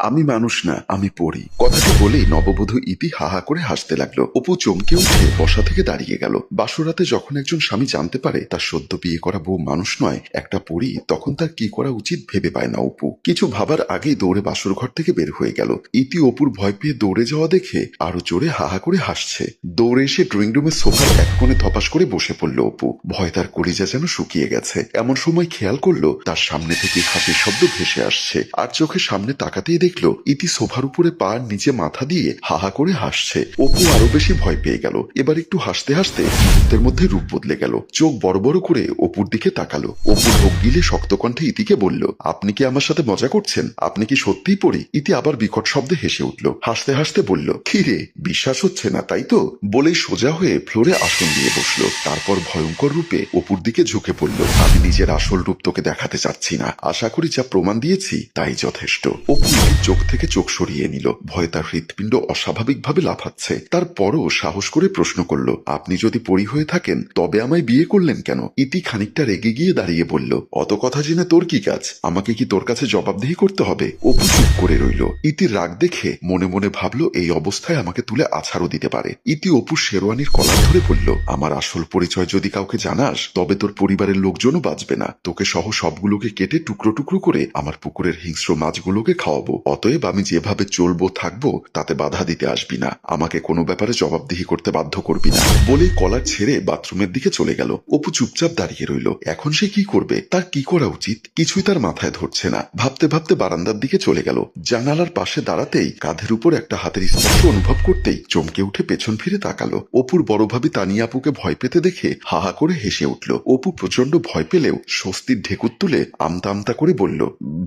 আমি মানুষ না, আমি পড়ি। কথাটি বলেই নববধূ ইতি হাহা করে হাসতে লাগল। অপু চমকে উঠে বসা থেকে দাঁড়িয়ে গেল। বাসরাতে যখন একজন স্বামী জানতে পারে তার সদ্য বিয়ে করা বউ মানুষ নয়, একটা পড়ি তখন তার কি করা উচিত ভেবে পায় না অপু। কিছু ভাবার আগেই দৌড়ে বাসর ঘর থেকে বের হয়ে গেল। ইতি অপুর ভয় পেয়ে দৌড়ে যাওয়া দেখে আরও জোরে হাহা করে হাসছে। দৌড়ে এসে ড্রয়িং রুমের সোফার এক কোণে ধপাস করে বসে পড়ল অপু। ভয় তার কলিজা যেন শুকিয়ে গেছে। এমন সময় খেয়াল করল তার সামনে থেকে হাসির শব্দ ভেসে আসছে। আর চোখের সামনে তাকাতেই দেখল ইতি সোফার উপরে পা নিচে মাথা দিয়ে হাহা করে হাসছে। অপু আরও বেশি ভয় পেয়ে গেল। এবার একটু হাসতে হাসতে মুহূর্তের মধ্যে রূপ বদলে গেল। চোখ বড় বড় করে অপুর দিকে তাকালো। অপু ঢোক গিলে শক্ত কণ্ঠে ইতিকে বলল, আপনি কি আমার সাথে মজা করছেন? আপনি কি সত্যিই পড়ি? ইতি আবার বিকট শব্দে হেসে উঠল। হাসতে হাসতে বলল, কি রে, বিশ্বাস হচ্ছে না, তাই তো? বলেই সোজা হয়ে ফ্লোরে আসন দিয়ে বসল। তারপর ভয়ঙ্কর রূপে অপুর দিকে ঝুঁকে পড়ল। আমি নিজের আসল রূপ তোকে দেখাতে চাচ্ছি না। আশা করি যা প্রমাণ দিয়েছি, তাই যথেষ্ট। অপু চোখ থেকে চোখ সরিয়ে নিল। ভয়ে তার হৃৎপিণ্ড অস্বাভাবিকভাবে লাফাচ্ছে। তারপরও সাহস করে প্রশ্ন করল, আপনি যদি পরি হয়ে থাকেন, তবে আমায় বিয়ে করলেন কেন? ইতি খানিকটা রেগে গিয়ে দাঁড়িয়ে বলল, অত কথা জেনে তোর কি কাজ? আমাকে কি তোর কাছে জবাবদিহি করতে হবে? অপু চুপ করে রইল। ইতির রাগ দেখে মনে মনে ভাবলো, এই অবস্থায় আমাকে তুলে আছাড়ও দিতে পারে। ইতি অপু শেরওয়ানির কলা ধরে বলল, আমার আসল পরিচয় যদি কাউকে জানাস, তবে তোর পরিবারের লোকজনও বাঁচবে না। তোকে সহ সবগুলোকে কেটে টুকরো টুকরো করে আমার পুকুরের হিংস্র মাছগুলোকে খাওয়াবো। অতএব আমি যেভাবে চলবো, থাকব, তাতে বাধা দিতে আসবি না। আমাকে কোনো ব্যাপারে জবাবদিহি করতে বাধ্য করবি না। বলে কলার ছেড়ে বাথরুমের দিকে চলে গেল। অপু চুপচাপ দাঁড়িয়ে রইল। এখন সে কি করবে? তার কি করা উচিত? কিছুই তার মাথায় ধরছে না। ভাবতে ভাবতে বারান্দার দিকে চলে গেল। জানালার পাশে দাঁড়াতেই কাঁধের উপর একটা হাতের স্পর্শ অনুভব করতেই চমকে উঠে পেছন ফিরে তাকালো। অপুর বড় ভাবি তানিয়া আপুকে ভয় পেতে দেখে হাহা করে হেসে উঠল। অপু প্রচণ্ড ভয় পেলেও স্বস্তির ঢেকুর তুলে আমতা আমতা করে বলল,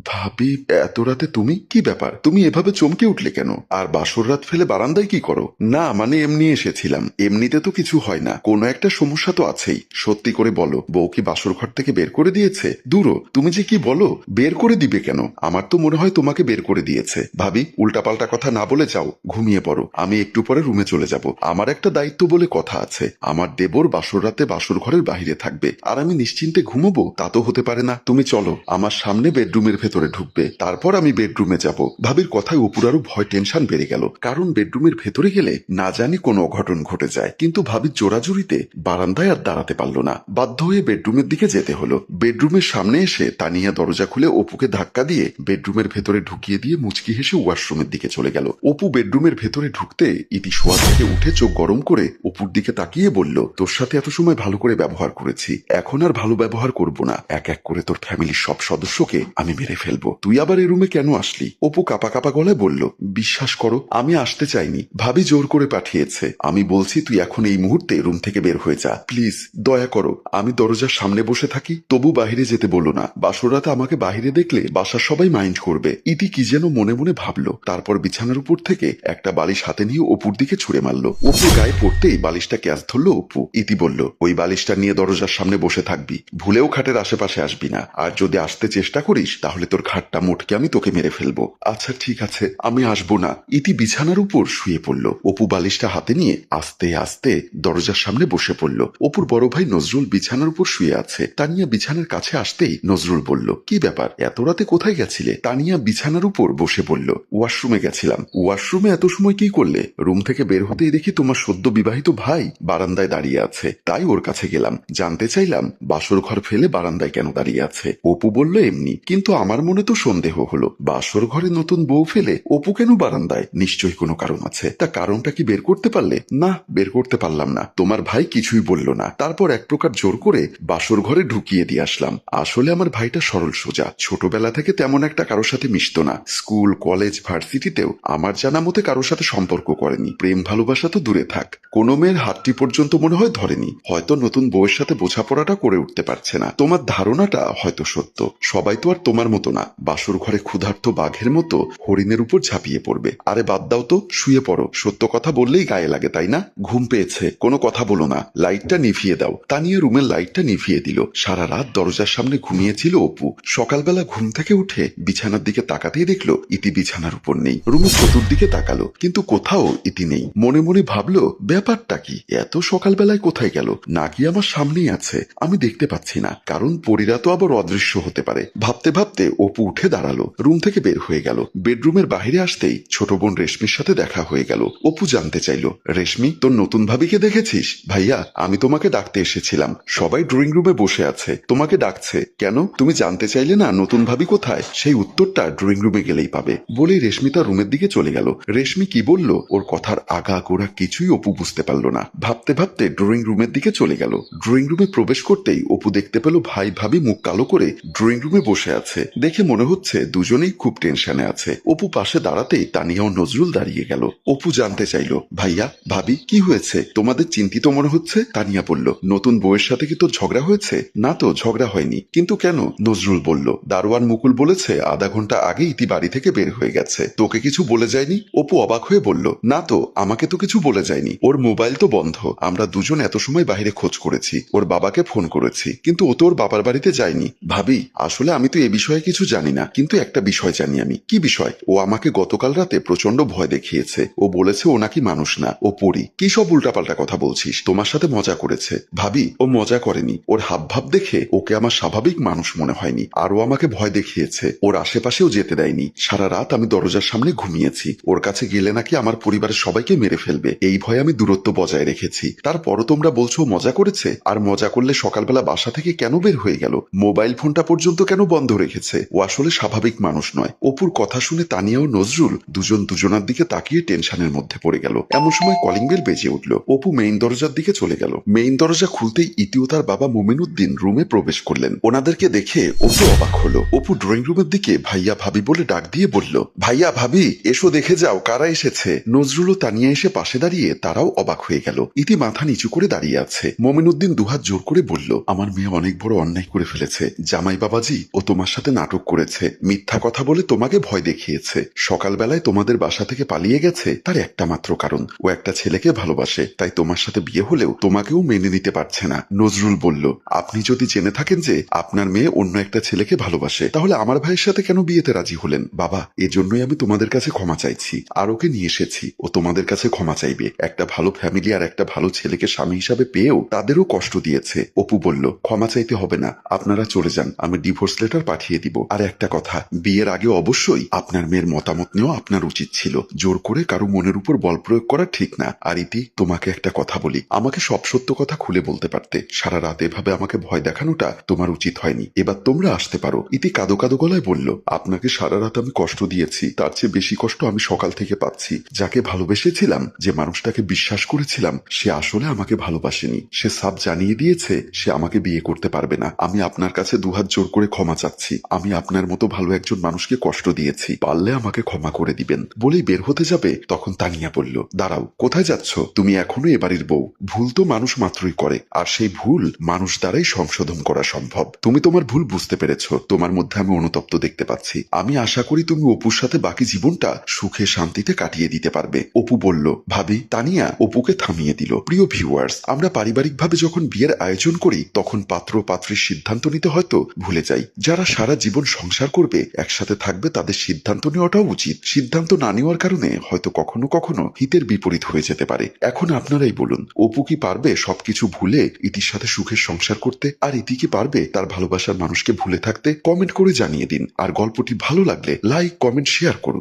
ভাবি, এত রাতে তুমি কি ব্যাপার, তুমি এভাবে চমকে উঠলে কেন? আর বাসর রাত ফেলে বারান্দায় কি করো? না মানে এমনি এসেছিলাম। এমনিতে তো কিছু হয় না। কোনো একটা সমস্যা তো আছেই। সত্যি করে বলো, বউ কি বাসর ঘর থেকে বের করে দিয়েছে? দূরো তুমি যে কি বলো? বের করে দিবে কেন? আমার তো মনে হয় তোমাকে বের করে দিয়েছে। ভাবি, উল্টাপাল্টা কথা না বলে যাও, ঘুমিয়ে পড়ো। আমি একটু পরে রুমে চলে যাব। আমার একটা দায়িত্ব বলে কথা আছে। আমার দেবর বাসর রাতে বাসর ঘরের বাহিরে থাকবে। আর আমি নিশ্চিন্তে ঘুমবো, তা তো হতে পারে না। তুমি চলো, আমার সামনে বেডরুমের ভেতরে ঢুকবে। তারপর আমি বেডরুমে যাব। ভাবির কথায় অপুর আরও ভয় টেনশন বেড়ে গেল। কারণ বেডরুমের ভেতরে গেলে না জানি কোনো অঘটন ঘটে যায়। কিন্তু ভাবির জোরাজুরিতে বারান্দায় আর দাঁড়াতে পারল না। বাধ্য হয়ে বেডরুমের দিকে যেতে হলো। বেডরুমের সামনে এসে তানিয়া দরজা খুলে অপুকে ধাক্কা দিয়ে বেডরুমের ভেতরে ঢুকিয়ে দিয়ে মুচকি হেসে ওয়াশরুমের দিকে চলে গেল। অপু বেডরুমের ভেতরে ঢুকতে ইতি শোয়া থেকে উঠে চোখ গরম করে অপুর দিকে তাকিয়ে বলল, তোর সাথে এত সময় ভালো করে ব্যবহার করেছি। এখন আর ভালো ব্যবহার করব না। এক এক করে তোর ফ্যামিলির সব সদস্যকে আমি মেরে ফেলব। তুই আবার এই রুমে কেন আসলি? অপু কাপা কাপা গলায় বলল, বিশ্বাস করো, আমি আসতে চাইনি। ভাবি জোর করে পাঠিয়েছে। আমি বলছি, তুই এখন এই মুহূর্তে রুম থেকে বের হয়ে যা। প্লিজ, দয়া করো, আমি দরজার সামনে বসে থাকি। তবু বাহিরে যেতে বলো না। বাসরাতে আমাকে বাহিরে দেখলে বাসার সবাই মাইন্ড করবে। ইতি কি যেন মনে মনে ভাবলো। তারপর বিছানার উপর থেকে একটা বালিশ হাতে নিয়ে অপুর দিকে ছুড়ে মারলো। অপু গায়ে পড়তেই বালিশটা ক্যাচ ধরলো অপু। ইতি বলল, ওই বালিশটা নিয়ে দরজার সামনে বসে থাকবি। ভুলেও খাটের আশেপাশে আসবি না। আর যদি আসতে চেষ্টা করিস, তাহলে তোর খাটটা মোটকে আমি তোকে মেরে ফেলব। আচ্ছা ঠিক আছে, আমি আসব না। ইতি বিছানার উপর শুয়ে পড়ল। অপু বালিশটা হাতে নিয়ে আস্তে আস্তে দরজার সামনে বসে পড়ল। অপুর বড় ভাই নজরুল বিছানার উপর শুয়ে আছে। তানিয়া বিছানার কাছে আসতেই নজরুল বলল, কি ব্যাপার? এত রাতে কোথায় গেছিলে? তানিয়া বিছানার উপর বসে পড়ল। ওয়াশরুমে গেছিলাম। ওয়াশরুমে এত সময় কি করলে? রুম থেকে বের হতেই দেখি তোমার সদ্য বিবাহিত ভাই বারান্দায় দাঁড়িয়ে আছে। তাই ওর কাছে গেলাম। জানতে চাইলাম, বাসর ঘর ফেলে বারান্দায় কেন দাঁড়িয়ে আছে? অপু বলল, এমনি। কিন্তু আমার মনে তো সন্দেহ হলো। বাসর ঘরে নতুন বউ ফেলে অপু কেন বারান্দায়? নিশ্চয়ই কোনো কারণ আছে। তা কারণটা কি বের করতে পারলে? না, বের করতে পারলাম না। তোমার ভাই কিছুই বলল না। তারপর এক প্রকার জোর করে বাসর ঘরে ঢুকিয়ে দিয়ে আসলাম। আসলে আমার ভাইটা সরল সোজা। ছোটবেলা থেকে তেমন একটা কারোর সাথে মিশত না। স্কুল, কলেজ, ভার্সিটিতেও আমার জানা মতে কারোর সাথে সম্পর্ক করেনি। প্রেম, ভালোবাসা তো দূরে থাক। কোনো মেয়ের হাতটি পর্যন্ত মনে হয় ধরেনি। হয়তো নতুন বউয়ের সাথে বোঝাপড়াটা করে উঠতে পারছে না। তোমার ধারণাটা হয়তো সত্য। সবাই তো আর তোমার মতো না। বাসর ঘরে ক্ষুধার্ত বাঘের মতো হরিণের উপর ঝাঁপিয়ে পড়বে। আরে বাদ দাও তো, শুয়ে পড়ো। সত্য কথা বললেই গায়ে লাগে, তাই না? ঘুম পেয়েছে। কোনো কথা বলো না। লাইটটা নিভিয়ে দাও। তা নিয়ে রুমের লাইটটা নিভিয়ে দিল। সারা রাত দরজার সামনে ঘুমিয়েছিল অপু। সকালবেলা ঘুম থেকে উঠে বিছানার দিকে তাকাতেই দেখল ইতি বিছানার উপর নেই। রুমের চতুর্দিকে তাকালো, কিন্তু কোথাও ইতি নেই। মনে মনে ভাবলো, ব্যাপারটা কি? এত সকালবেলায় কোথায় গেল? নাকি আমার সামনেই আছে? আমি দেখতে পাচ্ছি না। কারণ পরীরা তো আবার অদৃশ্য হতে পারে। ভাবতে ভাবতে অপু উঠে দাঁড়াল। রুম থেকে বের হয়ে হয়ে গেল। বেডরুমের বাইরে আসতেই ছোট বোন রেশমির সাথে দেখা হয়ে গেল। অপু জানতে চাইল, রেশমি, তোর নতুন ভাবিকে দেখেছিস? ভাইয়া, আমি তোমাকে ডাকতে এসেছিলাম। সবাই ড্রয়িং রুমে বসে আছে। তোমাকে ডাকছে। কেন? তুমি জানতে চাইলে না, নতুন ভাবি কোথায়? সেই উত্তরটা ড্রয়িং রুমে গেলেই পাবে। বলেই রেশমি তার রুমের দিকে চলে গেল। রেশমি কি বলল? ওর কথার আগা গোড়া কিছুই অপু বুঝতে পারল না। ভাবতে ভাবতে ড্রয়িং রুমের দিকে চলে গেল। ড্রয়িং রুমে প্রবেশ করতেই অপু দেখতে পেল ভাই ভাবি মুখ কালো করে ড্রয়িং রুমে বসে আছে। দেখে মনে হচ্ছে দুজনেই খুব টেনশনে আছে। অপু পাশে দাঁড়াতেই তানিয়া ও নজরুল দাঁড়িয়ে গেল। অপু জানতে চাইল, ভাইয়া, ভাবি, কি হয়েছে? তোমাদের চিন্তিত মনে হচ্ছে? তানিয়া বলল, নতুন বউয়ের সাথে কি তোর ঝগড়া হয়েছে? না তো, ঝগড়া হয়নি। কিন্তু কেন? নজরুল বলল, দারোয়ান মুকুল বলেছে, আধা ঘণ্টা আগে ইতি বাড়ি থেকে বের হয়ে গেছে। তোকে কিছু বলে যায়নি? অপু অবাক হয়ে বলল, না তো, আমাকে তো কিছু বলে যায়নি। ওর মোবাইল তো বন্ধ। আমরা দুজন এত সময় বাইরে খোঁজ করেছি। ওর বাবাকে ফোন করেছি। কিন্তু ও তো ওর বাবার বাড়িতে যায়নি। ভাবি, আসলে আমি তো এ বিষয়ে কিছু জানি না। কিন্তু একটা বিষয় জানি আমি। কি বিষয়? ও আমাকে গতকাল রাতে প্রচণ্ড ভয় দেখিয়েছে। ও বলেছে ও নাকি মানুষ না, ও পড়ি। কি সব উল্টাপাল্টা কথা বলছিস? তোমার সাথে মজা করেছে। ভাবি, ও মজা করেনি। ওর হাবভাব দেখে ওকে আমার স্বাভাবিক মানুষ মনে হয়নি। আর ও আমাকে ভয় দেখিয়েছে। ওর আশেপাশেও যেতে দেয়নি। সারা রাত আমি দরজার সামনে ঘুমিয়েছি। ওর কাছে গেলে নাকি আমার পরিবারের সবাইকে মেরে ফেলবে। এই ভয়ে আমি দূরত্ব বজায় রেখেছি। তারপরও তোমরা বলছো মজা করেছে? আর মজা করলে সকালবেলা বাসা থেকে কেন বের হয়ে গেল? মোবাইল ফোনটা পর্যন্ত কেন বন্ধ রেখেছে? ও আসলে স্বাভাবিক মানুষ নয়। অপুর কথা শুনে তানিয়া ও নজরুল দুজন দুজনার দিকে তাকিয়ে টেনশনের মধ্যে পড়ে গেল। এমন সময় কলিং বেল বেজে উঠল। অপু মেইন দরজার দিকে চলে গেল। মেইন দরজা খুলতেই ইতি ও তার বাবা মুমিনুদ্দিন রুমে প্রবেশ করলেন। ওনাদেরকে দেখে অপু অবাক হলো। অপু ড্রয়িং রুমের দিকে ভাইয়া ভাবি বলে ডাক দিয়ে বলল, ভাইয়া ভাবি, এসো দেখে যাও, কারা এসেছে? নজরুল ও তানিয়া এসে পাশে দাঁড়িয়ে তারাও অবাক হয়ে গেল। ইতি মাথা নিচু করে দাঁড়িয়ে আছে। মমিনুদ্দিন দুহাত জোর করে বলল, আমার মেয়ে অনেক বড় অন্যায় করে ফেলেছে। জামাই বাবাজি ও তোমার সাথে নাটক করেছে। মিথ্যা কথা বলে তোমাকে ভয় দেখিয়েছে। সকালবেলায় তোমাদের বাসা থেকে পালিয়ে গেছে তার একটা মাত্র কারণ। ও একটা ছেলেকে ভালোবাসে, তাই তোমার সাথে বিয়ে হলেও তোমাকেও মেনে নিতে পারছে না। নজরুল বলল, আপনি যদি জেনে থাকেন যে আপনার মেয়ে অন্য একটা ছেলেকে ভালোবাসে, তাহলে আমার ভাইয়ের সাথে কেন বিয়েতে রাজি হলেন? বাবা, এজন্যই আমি তোমাদের কাছে ক্ষমা চাইছি। আর ওকে নিয়ে এসেছি। ও তোমাদের কাছে ক্ষমা চাইবে। একটা ভালো ফ্যামিলি আর একটা ভালো ছেলেকে স্বামী হিসাবে পেয়েও তাদেরও কষ্ট দিয়েছে। অপু বলল, ক্ষমা চাইতে হবে না। আপনারা চলে যান। আমি ডিভোর্স লেটার পাঠিয়ে দিব। আর একটা কথা, বিয়ের আগে অবশ্যই আপনার মেয়ের মতামত নেওয়া আপনার উচিত ছিল। জোর করে কারও মনের উপর বল প্রয়োগ করা ঠিক না। আর ইতি, তোমাকে একটা কথা বলি। আমাকে সব সত্য কথা খুলে বলতে পারতে। সারা রাত এভাবে আমাকে ভয় দেখানোটা তোমার উচিত হয়নি। এবার তোমরা আসতে পারো। ইতি কাদো কাদো গলায় বলল, আপনাকে সারা রাত আমি কষ্ট দিয়েছি। তার চেয়ে বেশি কষ্ট আমি সকাল থেকে পাচ্ছি। যাকে ভালোবেসেছিলাম, যে মানুষটাকে বিশ্বাস করেছিলাম, সে আসলে আমাকে ভালোবাসেনি। সে সাব জানিয়ে দিয়েছে, সে আমাকে বিয়ে করতে পারবে না। আমি আপনার কাছে দুহাত জোর করে ক্ষমা চাচ্ছি। আমি আপনার মতো ভালো একজন মানুষকে কষ্ট দিয়েছি। পারলে আমাকে ক্ষমা করে দিবেন। বলেই বের হতে যাবে, তখন তানিয়া বলল, দাঁড়াও, কোথায় যাচ্ছ? তুমি এখনও এবাড়ির বউ। ভুল তো মানুষ মাত্রই করে, আর সেই ভুল মানুষ দ্বারাই সংশোধন করা সম্ভব। তুমি তোমার ভুল বুঝতে পেরেছ, তোমার মধ্যে আমি অনুতপ্ত দেখতে পাচ্ছি। আমি আশা করি তুমি অপুর সাথে বাকি জীবনটা সুখে শান্তিতে কাটিয়ে দিতে পারবে। অপু বলল, ভাবি, তানিয়া অপুকে থামিয়ে দিল। প্রিয় ভিউয়ার্স, আমরা পারিবারিকভাবে যখন বিয়ের আয়োজন করি, তখন পাত্র পাত্রীর সিদ্ধান্ত নিতে হয়তো ভুলে যাই। যারা সারা জীবন সংসার করবে, একসাথে থাকবে তাদের সিদ্ধান্ত নেওয়াটাও উচিত। সিদ্ধান্ত না নেওয়ার কারণে হয়তো কখনো কখনো হিতের বিপরীত হয়ে যেতে পারে। এখন আপনারাই বলুন, অপু কি পারবে সবকিছু ভুলে ইতির সাথে সুখের সংসার করতে? আর ইতি কি পারবে তার ভালোবাসার মানুষকে ভুলে থাকতে? কমেন্ট করে জানিয়ে দিন। আর গল্পটি ভালো লাগলে লাইক, কমেন্ট, শেয়ার করুন।